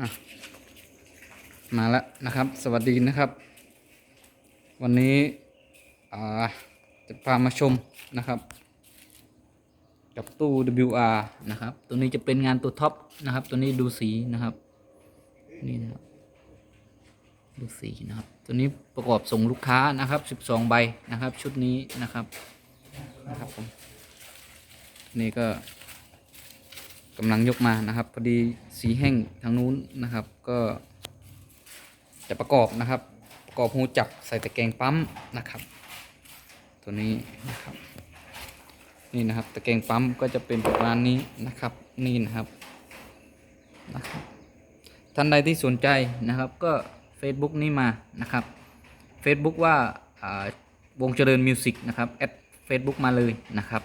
อะมาแล้วนะครับ สวัสดีนะครับ วันนี้จะพามาชมนะครับ กับตู้ WR นะครับ ตัวนี้จะเป็นงานตัวท็อปนะครับ ตัวนี้ดูสีนะครับนี่นะครับดูสีนะครับ ตัวนี้ประกอบส่งลูกค้านะครับ 12 ใบนะครับ ชุดนี้นะครับนะครับผมนี่ก็ กำลังยกมานะครับ พอดีสีแห้งทางนู้นนะครับ ก็จะประกอบนะครับ ประกอบหูจับใส่ตะแกรงปั๊มนะครับ ตัวนี้นะครับ นี่นะครับตะแกรงปั๊มก็จะเป็นประมาณนี้นะครับ นี่นะครับนะครับท่านใดที่สนใจนะครับ ก็ Facebook นี่มานะครับ Facebook ว่าอ่าวงเจริญมิวสิกนะครับแอด Facebook มาเลยนะครับ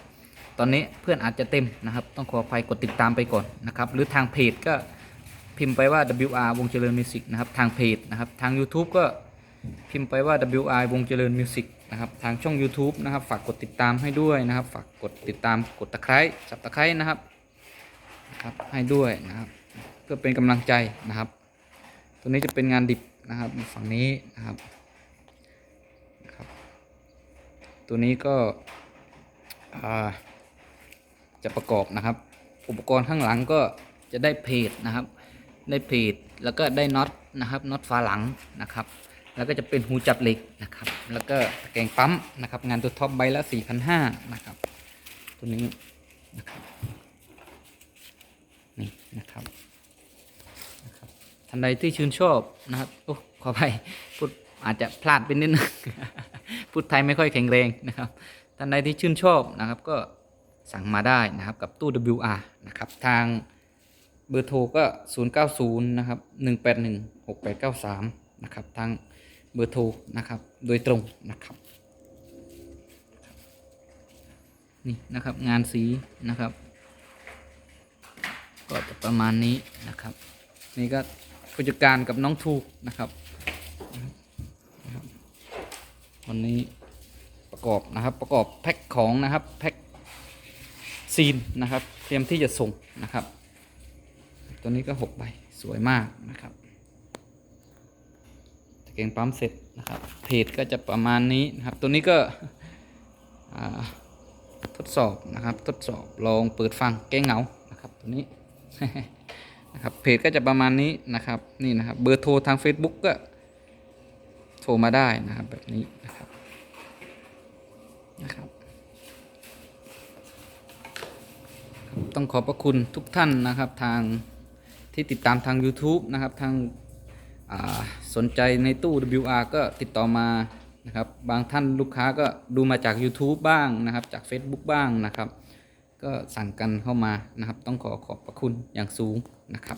ตอนนี้เพื่อนอาจจะเต็มนะครับ ต้องขออภัยกดติดตามไปก่อนนะครับ หรือทางเพจก็พิมพ์ไปว่า WR วงเจริญมิวสิกนะครับ ทางเพจนะครับ ทาง YouTube ก็พิมพ์ไปว่า WR วงเจริญมิวสิกนะครับ ทางช่อง YouTube นะครับ ฝากกดติดตามให้ด้วยนะครับ ฝากกดติดตามกดตะไคร้สับตะไคร้นะครับนะครับให้ด้วยนะครับเพื่อเป็นกำลังใจนะครับ ตัวนี้จะเป็นงานดิบนะครับฝั่งนี้นะครับนะครับ ตัวนี้ก็อ่า จะประกอบนะครับ อุปกรณ์ข้างหลังก็จะได้เพจนะครับ ได้เพจแล้วก็ได้น็อตนะครับน็อตฝาหลังนะครับ แล้วก็จะเป็นหูจับเหล็กนะครับ แล้วก็ตะแกรงปั๊มนะครับ งานตัวท็อปใบละ4,500นะครับ ตัวนี้นะครับนี่นะครับท่านใดที่ชื่นชอบนะครับโอ้ขอไปพูดอาจจะพลาดไปนิดนึงพูดไทยไม่ค่อยแข็งแรงนะครับท่านใดที่ชื่นชอบนะครับก็ สั่งมาได้นะครับกับตู้ WR นะครับทางเบอร์โทรก็ 090 นะครับ 181 6893 นะครับทางเบอร์โทรนะครับโดยตรงนะครับนี่นะครับงานสีนะครับ ก็จะประมาณนี้นะครับ นี่ก็ผู้จัดการกับน้องทูนะครับนะครับวันนี้ประกอบนะครับประกอบแพ็คของนะครับแพ็ค ซีนนะครับ เตรียมที่จะส่งนะครับ ตัวนี้ก็หกใบสวยมากนะครับตะเกงปั๊มเสร็จนะครับเพจก็จะประมาณนี้นะครับ ตัวนี้ก็ทดสอบนะครับ ทดสอบลองเปิดฟังแก้เหงานะครับ ตัวนี้นะครับเพจก็จะประมาณนี้นะครับนี่นะครับ เบอร์โทรทาง Facebook ก็โทรมาได้นะครับแบบนี้นะครับ ต้องขอบพระคุณทุกท่านนะครับทางที่ติดตามทาง YouTube นะครับทางาสนใจในตู้ WR ก็ติดต่อมานะครับบางท่านลูกค้าก็ดูมาจาก YouTube บ้างนะครับ จาก Facebook บ้างนะครับ ก็สั่งกันเข้ามานะครับ ต้องขอขอบพระคุณอย่างสูงนะครับ